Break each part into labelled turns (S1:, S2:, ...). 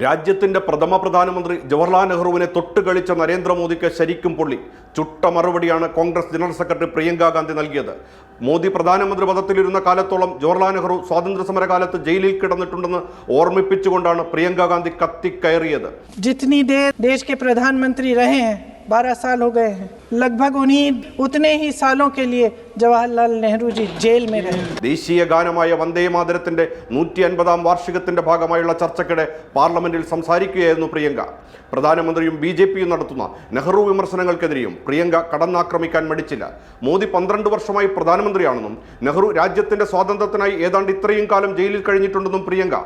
S1: രാജ്യത്തിന്റെ പ്രഥമ പ്രധാനമന്ത്രി ജവഹർലാൽ നെഹ്റുവിനെ തൊട്ടുകളിച്ച നരേന്ദ്രമോദിക്ക് ശരിക്കും പൊള്ളി. ചുട്ട മറുപടിയാണ് കോൺഗ്രസ് ജനറൽ സെക്രട്ടറി പ്രിയങ്ക ഗാന്ധി നൽകിയത്. മോദി പ്രധാനമന്ത്രി പദത്തിലിരുന്ന കാലത്തോളം ജവഹർലാൽ നെഹ്റു സ്വാതന്ത്ര്യ സമരകാലത്ത് ജയിലിൽ കിടന്നിട്ടുണ്ടെന്ന് ഓർമ്മിപ്പിച്ചുകൊണ്ടാണ് പ്രിയങ്ക ഗാന്ധി കത്തിക്കയറിയത്.
S2: ജിത്നി ദേശ് ദേശ് പ്രധാനമന്ത്രി രഹേ ബാരഹ സാൽ ഹോ ഗേ लगभग उन्हीं उतने ही सालों के लिए जवाहरलाल नेहरू जी जेल में रहे
S1: ദേശീയ ഗാനമായ വന്ദേ മാതരത്തിന്റെ നൂറ്റി അൻപതാം വാർഷികത്തിന്റെ ഭാഗമായുള്ള ചർച്ചയ്ക്കിടെ പാർലമെന്റിൽ സംസാരിക്കുകയായിരുന്നു പ്രിയങ്ക പ്രധാനമന്ത്രിയും ബി ജെ പിയും നടത്തുന്ന നെഹ്റു വിമർശനങ്ങൾക്കെതിരെയും പ്രിയങ്ക കടന്നാക്രമിക്കാൻ മടിച്ചില്ല മോദി പന്ത്രണ്ട് വർഷമായി പ്രധാനമന്ത്രിയാണെന്നും നെഹ്റു രാജ്യത്തിന്റെ സ്വാതന്ത്ര്യത്തിനായി ഏതാണ്ട് ഇത്രയും കാലം ജയിലിൽ കഴിഞ്ഞിട്ടുണ്ടെന്നും പ്രിയങ്ക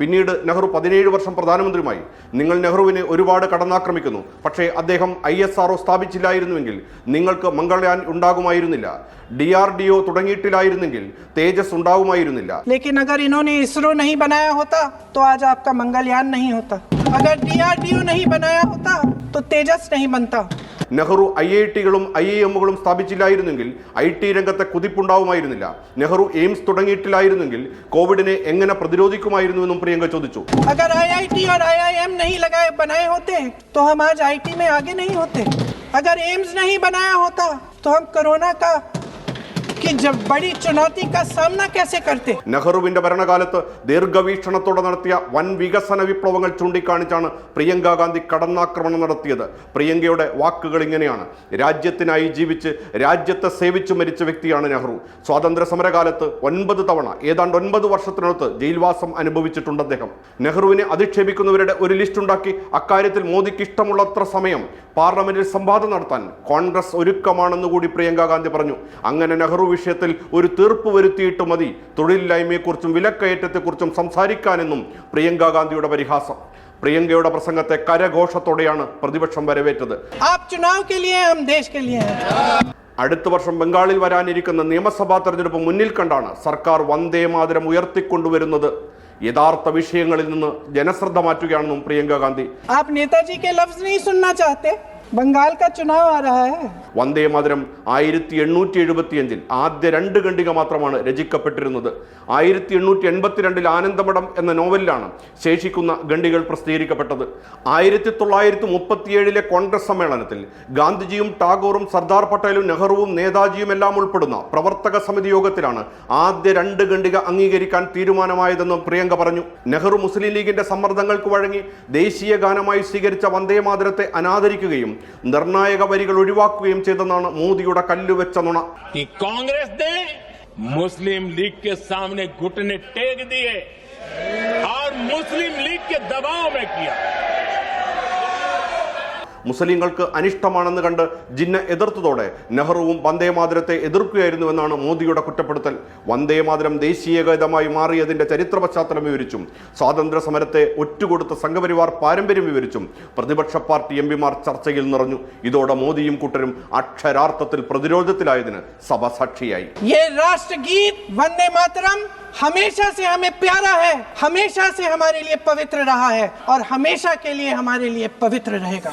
S1: പിന്നീട് നെഹ്റു പതിനേഴ് വർഷം പ്രധാനമന്ത്രിയുമായി നിങ്ങൾ നെഹ്റുവിനെ ഒരുപാട് കടന്നാക്രമിക്കുന്നു പക്ഷേ അദ്ദേഹം ഐ എസ് ആർ സ്ഥാപിച്ചില്ലായിരുന്നുവെങ്കിൽ നിങ്ങൾക്ക് മംഗളയാൻ ഉണ്ടാകുമായിരുന്നില്ല ഡി ആർ ഡി ഒ തുടങ്ങിയിട്ടില്ലായിരുന്നെങ്കിൽ തേജസ് ഉണ്ടാകുമായിരുന്നില്ല
S2: लेकिन अगर इन्होंने इसरो नहीं बनाया होता तो आज आपका मंगलयान नहीं होता अगर डीआरडीओ नहीं बनाया होता तो तेजस नहीं बनता
S1: നെഹ്റു ഐ ഐ ടികളും ഐ ഐ എമ്മുകളും സ്ഥാപിച്ചില്ലായിരുന്നെങ്കിൽ ഐ ടി രംഗത്തെ കുതിപ്പുണ്ടാവുമായിരുന്നില്ല നെഹ്റു എയിംസ് തുടങ്ങിയിട്ടില്ലായിരുന്നെങ്കിൽ കോവിഡിനെ എങ്ങനെ പ്രതിരോധിക്കുമായിരുന്നുവെന്നും പ്രിയങ്ക ചോദിച്ചു
S2: अगर आईआईटी और आईआईएम नहीं लगाए बनाए होते तो हम आज आईटी में आगे नहीं होते अगर एम्स नहीं बनाया होता तो हम कोरोना का की जब बड़ी चुनौती का सामना कैसे करते
S1: നെഹ്റുവിന്റെ ഭരണകാലത്ത് ദീർഘവീക്ഷണത്തോടെ നടത്തിയ വൻ വികസന വിപ്ലവങ്ങൾ ചൂണ്ടിക്കാണിച്ചാണ് പ്രിയങ്ക ഗാന്ധി കടന്നാക്രമണം നടത്തിയത് പ്രിയങ്കയുടെ വാക്കുകൾ ഇങ്ങനെയാണ് രാജ്യത്തിനായി ജീവിച്ച് രാജ്യത്തെ സേവിച്ചു മരിച്ച വ്യക്തിയാണ് നെഹ്റു സ്വാതന്ത്ര്യ സമരകാലത്ത് ഒൻപത് തവണ ഏതാണ്ട് ഒൻപത് വർഷത്തിനടുത്ത് ജയിൽവാസം അനുഭവിച്ചിട്ടുണ്ട് അദ്ദേഹം നെഹ്റുവിനെ അധിക്ഷേപിക്കുന്നവരുടെ ഒരു ലിസ്റ്റ് ഉണ്ടാക്കി അക്കാര്യത്തിൽ മോദിക്ക് ഇഷ്ടമുള്ളത്ര സമയം പാർലമെന്റിൽ സംവാദം നടത്താൻ കോൺഗ്രസ് ഒരുക്കമാണെന്ന് കൂടി പ്രിയങ്ക ഗാന്ധി പറഞ്ഞു അങ്ങനെ നെഹ്റു തൊഴിലുറവ് വിഷയത്തിൽ ഒരു തീർപ്പ് വരുത്തിയിട്ട് മതി. തൊഴിലില്ലായ്മയെക്കുറിച്ചും വിലക്കയറ്റത്തെക്കുറിച്ചും സംസാരിക്കാനെന്നും പ്രിയങ്ക ഗാന്ധിയുടെ പരിഹാസം. പ്രിയങ്കയുടെ പ്രസംഗത്തെ കരഘോഷത്തോടെയാണ് പ്രതിപക്ഷം വരവേറ്റത്. അടുത്ത വർഷം ബംഗാളിൽ വരാനിരിക്കുന്ന നിയമസഭാ തെരഞ്ഞെടുപ്പ് മുന്നിൽ കണ്ടാണ് സർക്കാർ വന്ദേ മാതരം ഉയർത്തിക്കൊണ്ടുവരുന്നത്. യഥാർത്ഥ വിഷയങ്ങളിൽ നിന്ന് ജനശ്രദ്ധ മാറ്റുകയാണെന്നും പ്രിയങ്ക ഗാന്ധി.
S2: നേതാജി ബംഗാൾ
S1: വന്ദേ മാതരം ആയിരത്തി എണ്ണൂറ്റി എഴുപത്തിയഞ്ചിൽ ആദ്യ രണ്ട് ഖണ്ഡിക മാത്രമാണ് രചിക്കപ്പെട്ടിരുന്നത്. ആയിരത്തി എണ്ണൂറ്റി എൺപത്തിരണ്ടിൽ ആനന്ദമഠം എന്ന നോവലിലാണ് ശേഷിക്കുന്ന ഖണ്ഡികൾ പ്രസിദ്ധീകരിക്കപ്പെട്ടത്. ആയിരത്തി തൊള്ളായിരത്തി മുപ്പത്തിയേഴിലെ കോൺഗ്രസ് സമ്മേളനത്തിൽ ഗാന്ധിജിയും ടാഗോറും സർദാർ പട്ടേലും നെഹ്റുവും നേതാജിയും എല്ലാം ഉൾപ്പെടുന്ന പ്രവർത്തക സമിതി യോഗത്തിലാണ് ആദ്യ രണ്ട് ഖണ്ഡിക അംഗീകരിക്കാൻ തീരുമാനമായതെന്നും പ്രിയങ്ക പറഞ്ഞു. നെഹ്റു മുസ്ലിം ലീഗിന്റെ സമ്മർദ്ദങ്ങൾക്ക് വഴങ്ങി ദേശീയ ഗാനമായി സ്വീകരിച്ച വന്ദേ മാതരത്തെ അനാദരിക്കുകയും നിർണായക വരികൾ ഒഴിവാക്കുകയും ചെയ്തെന്നാണ് മോദിയുടെ കല്ലുവെച്ച നുണ
S3: कि कांग्रेस ने मुस्लिम लीग के सामने घुटने टेक दिए और मुस्लिम लीग के दबाव में किया
S1: മുസ്ലിങ്ങൾക്ക് അനിഷ്ടമാണെന്ന് കണ്ട് ജിന്ന എതിർത്തതോടെ നെഹ്റുവും വന്ദേ മാതരത്തെ എതിർക്കുകയായിരുന്നുവെന്നാണ് മോദിയുടെ കുറ്റപ്പെടുത്തൽ വന്ദേ മാതരം ദേശീയ ഗീതമായി മാറിയതിന്റെ ചരിത്ര പശ്ചാത്തലം വിവരിച്ചും സ്വാതന്ത്ര്യ സമരത്തെ ഒറ്റുകൊടുത്ത സംഘപരിവാർ പാരമ്പര്യം വിവരിച്ചും പ്രതിപക്ഷ പാർട്ടി എം പിമാർ ചർച്ചയിൽ നിറഞ്ഞു ഇതോടെ മോദിയും കൂട്ടരും അക്ഷരാർത്ഥത്തിൽ പ്രതിരോധത്തിലായതിന് സഭ സാക്ഷിയായി
S2: ये राष्ट्र गीत वंदे मातरम हमेशा से हमें प्यारा है हमेशा से हमारे लिए पवित्र रहा है और हमेशा के लिए हमारे लिए पवित्र रहेगा